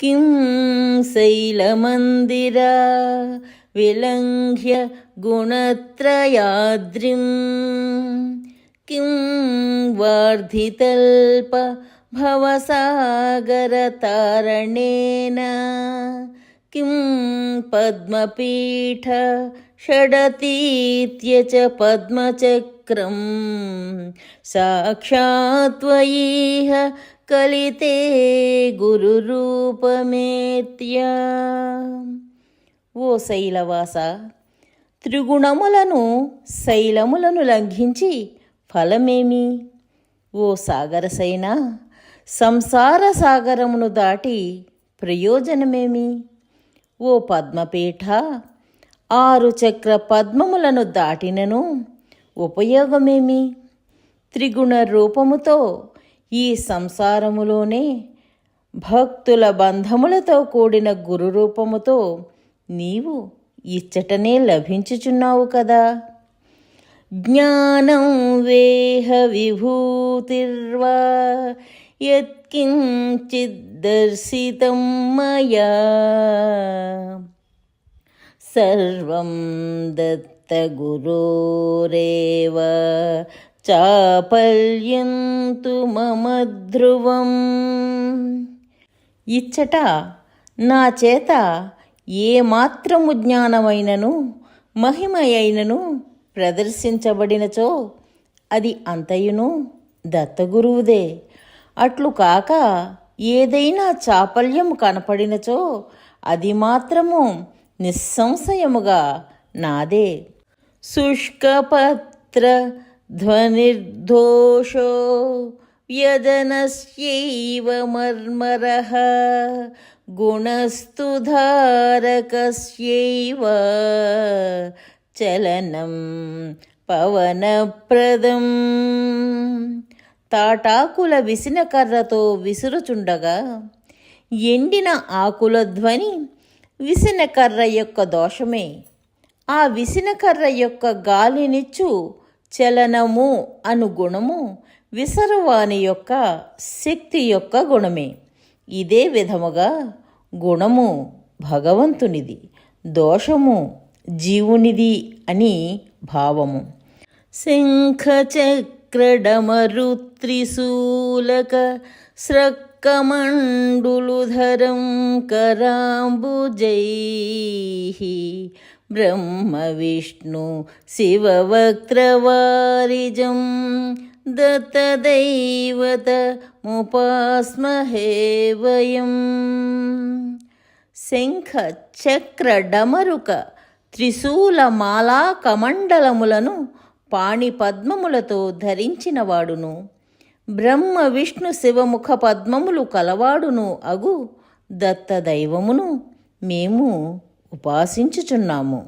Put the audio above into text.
किं शैलमन्दिरा? विलङ्घ्य गुणत्रयाद्रिं। किं वार्धितल्प भवसागरतारणेन किं पद्मपीठ षडतीत्य च पद्मचक्रं? साक्षात् त्वयिह కలితే గురురూపమేత్యా ఓ శైలవాస త్రిగుణములను శైలములను లంఘించి ఫలమేమి? ఓ సాగరసైన సంసార సాగరమును దాటి ప్రయోజనమేమి? ఓ పద్మపీఠ ఆరు చక్ర పద్మములను దాటినను ఉపయోగమేమి? త్రిగుణ రూపముతో ఈ సంసారములోనే భక్తుల బంధములతో కూడిన గురు రూపముతో నీవు ఇచ్చటనే లభించుచున్నావు కదా. జ్ఞానం వేహ విభూతిర్వా యత్కించిద్దర్శితం మయా సర్వం దత్తగురోరేవ చాపల్యంతు మమ ధ్రువం. ఇచ్చట నా చేత ఏ మాత్రము జ్ఞానమైనను మహిమయైనను ప్రదర్శించబడినచో అది అంతయును దత్తగురువుదే. అట్లు కాక ఏదైనా చాపల్యము కనపడినచో అది మాత్రము నిస్సంశయముగా నాదే. శుష్కపత్ర ధ్వనిర్దోషో వ్యదనస్యైవ మర్మరः గుణస్తు ధారకస్యైవ చలనం పవనప్రదం తాటాకుల విసిన కర్రతో విసురుచుండగా ఎండిన ఆకుల ధ్వని విసిన కర్ర యొక్క దోషమే. ఆ విసిన కర్ర యొక్క గాలినిచ్చు చలనము అను గుణము విసరవాని యొక్క శక్తి యొక్క గుణమే. ఇదే విధముగా గుణము భగవంతునిది దోషము జీవునిది అని భావము. శంఖచక్రడమరుత్రిశూలక స్రక్కమండులుధరం కరాంబుజై బ్రహ్మ విష్ణు శివవక్త్రవారిజం దత్తదైవతముపాస్మహే వయం శంఖ చక్ర డమరుక త్రిశూల మాలా కమండలములను పాణి పద్మములతో ధరించినవాడును. బ్రహ్మ విష్ణు శివముఖ పద్మములు కలవాడును అగు దత్తదైవమును. మేము ఉపాసించుచున్నాము.